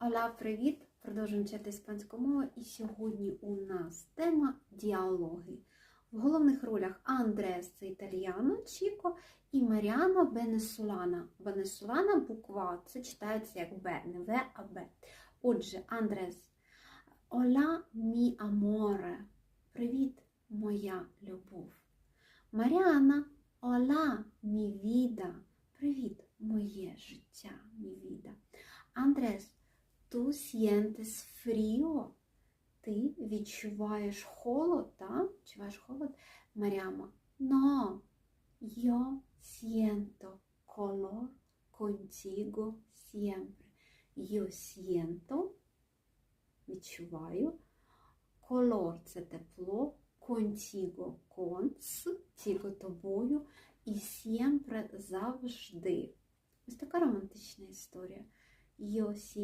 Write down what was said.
Ола, привіт! Продовжуємо вчити іспанську мову. І сьогодні у нас тема діалоги. В головних ролях Андрес це італіано, Чіко і Маріано Венесулана. Венесулана буква це читається як Б, не В, а Б. Отже, Андрес. Ола мі аморе. Привіт, моя любов. Маріана. Ола мі віда. Привіт, моє життя, мі віда. Андрес, ту sientes фріо? Ти відчуваєш холод, так? Відчуваєш холод? Маріама. No, yo siento color contigo siempre. Yo siento, відчуваю. Колор це тепло, contigo – кон, з, тіго тобою, і siempre – завжди. Ось така романтична історія. Yo